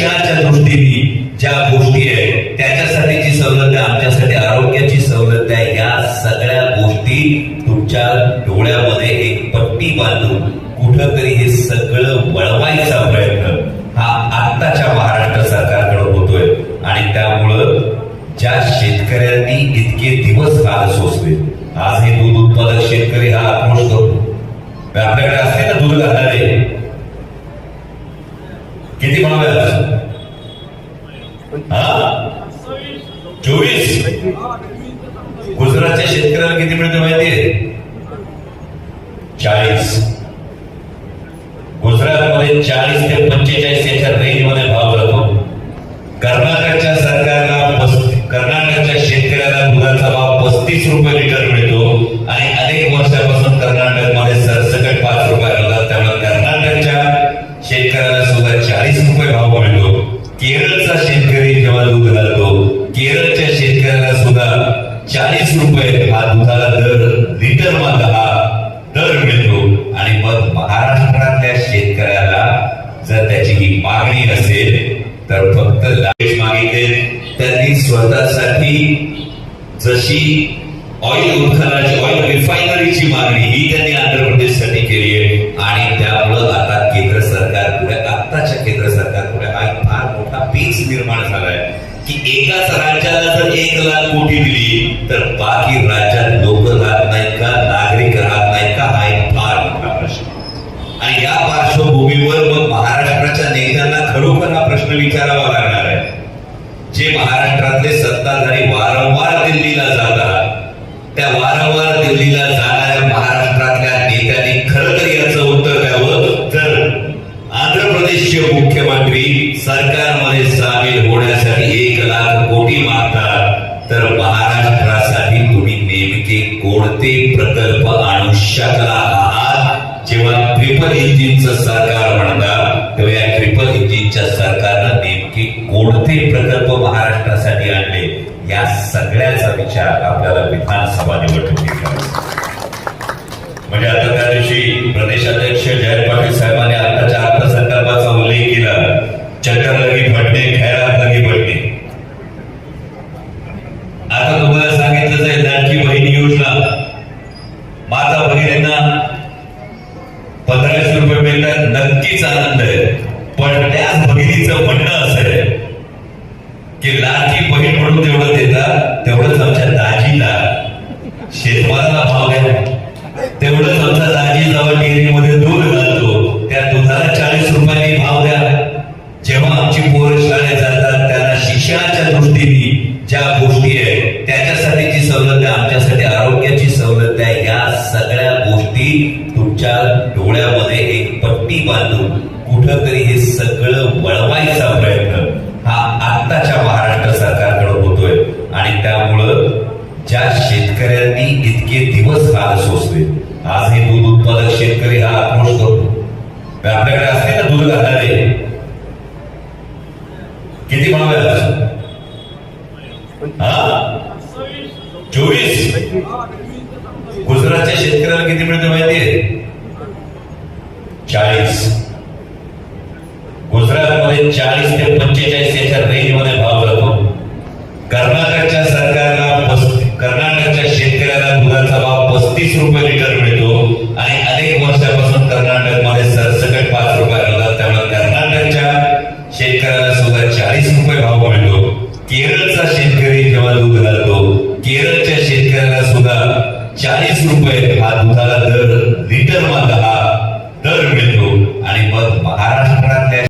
शिक्षणाच्या दृष्टीने ज्या गोष्टी आहेत त्याच्यासाठीची सवलत आहे आमच्यासाठी आरोग्याची सवलत आहे या सगळ्या गोष्टी तुमच्या डोळ्यामध्ये एक पट्टी बांधून कुठंतरी हे सगळं वळवायचा प्रयत्न हा आत्ताच्या महाराष्ट्र सरकारकडे होतोय. आणि त्यामुळं ज्या शेतकऱ्यांनी इतके दिवस काल सोसले आज हे दूध उत्पादक शेतकरी हा आक्रोश करतो आपल्याकडे असते ना दूध घालणारे किती भाव आहे आज? हा चोवीस. गुजरातच्या शेतकऱ्याला किती मिळतं माहितीये चाळीस. गुजरातमध्ये चाळीस ते पंचेचाळीस याच्या रेंजमध्ये भाव जातो कर्नाटकच्या सरकारला कर्नाटकच्या शेतकऱ्याला दुधाचा भाव पस्तीस रुपये लिटर मिळतो आणि अनेक वर्षापासून कर्नाटकमध्ये सरसकट पाच रुपये होतात त्यामुळे कर्नाटकच्या शेतकऱ्याला सुद्धा चाळीस रुपये भाव मिळतो केरळचा शेतकरी जेव्हा दूध घालतो केरळच्या शेतकऱ्याला सुद्धा चाळीस रुपये हा दुधाला दर लिटर मधला हा दर मिळतो. आणि मग महाराष्ट्रातल्या शेतकऱ्याला जर त्याची ही मागणी असेल तर फक्त लाच मागितले. त्यांनी स्वतःसाठी जशी ऑइल उत्खनाची ऑइल रिफायनरीची मागणी ही त्यांनी आंध्र प्रदेशसाठी केली आहे. आणि त्यामुळं आता केंद्र सरकार पुढे आत्ताच्या केंद्र सरकार पुढे हा फार मोठा पीच निर्माण झालाय. की एकाच राज्याला जर एक लाख कोटी दिली तर बाकी राज्यात लोक राहत नाहीत का? नागरिक राहत नाहीत का? हा एक फार मोठा प्रश्न. आणि या पार्श्वभूमीवर मग महाराष्ट्राच्या नेत्यांना खरोखर हा प्रश्न विचारावा लागणार आहे. जे महाराष्ट्रातले सत्ताधारी वारंवार दिल्लीला जातात त्या वारंवार दिल्लीला जाणाऱ्या महाराष्ट्रातल्या नेत्यांनी खरं तर याचं उत्तर द्यावं तर आंध्र प्रदेशचे मुख्यमंत्री सरकार कोणते प्रकल्प आयुष्यात आहात जेव्हा ट्रिपल इंजिनचं सरकार म्हणतात तेव्हा या ट्रिपल इंजिनच्या सरकारनं नेमके कोणते प्रकल्प महाराष्ट्रासाठी आणले? या सगळ्याचा विचार आपल्याला विधानसभा निवडणुकीत म्हणजे आता त्या दिवशी प्रदेशाध्यक्ष जयंत पाटील साहेबांनी आताच्या अर्थसंकल्पाचा उल्लेख केला. पंधराशे रुपये मिळतात नक्कीच आनंद आहे. पण त्याच बहिणीचं म्हणणं असं आहे की लाडकी बहीण म्हणून तेवढं देतात तेवढंच आमच्या दाजीला शेतमाला भाव द्या तेवढंच आमचा दाजी जवळ डेअरीमध्ये दूध घालतो. त्या दुधाला चाळीस रुपयांनी भाव द्या. जेव्हा आमची पोरं शाळेत जातात त्यांना शिक्षणाच्या दृष्टीने ज्या गोष्टी आहेत त्याच्यासाठीची सवलत आहे आमच्यासाठी आरोग्याची सवलत आहे या सगळ्या गोष्टी तुमच्या डोळ्यामध्ये एक पट्टी बांधून कुठंतरी हे सगळं वळवायचा प्रयत्न हा आत्ताच्या महाराष्ट्र सरकारकडे होतोय. आणि त्यामुळं ज्या शेतकऱ्यांनी इतके दिवस हाल सोसले आज हे दूध उत्पादक शेतकरी हा आक्रोश करतो. आपल्याकडे असते ना दूध घालणारे किती भाव आहे हा? चोवीस? गुजरातच्या शेतकऱ्याला किती मिळतं माहितीये चाळीस. गुजरातमध्ये चाळीस ते पंचेचाळीस याच्या रेंजमध्ये भाव जातो. कर्नाटकच्या सरकारला कर्नाटकच्या शेतकऱ्याला दुधाचा भाव पस्तीस रुपये लिटर मिळतो आणि अनेक वर्षापासून कर्नाटकमध्ये सरसकट पाच रुपये होतात त्यामुळे कर्नाटकच्या शेतकऱ्याला सुद्धा चाळीस रुपये भाव मिळतो. केरळचा शेतकरी जेव्हा दूध घालतो केरळच्या शेतकऱ्याला सुद्धा चाळीस रुपये हा दुधाला दर लिटर हा दर मिळतो आणि मग महाराष्ट्र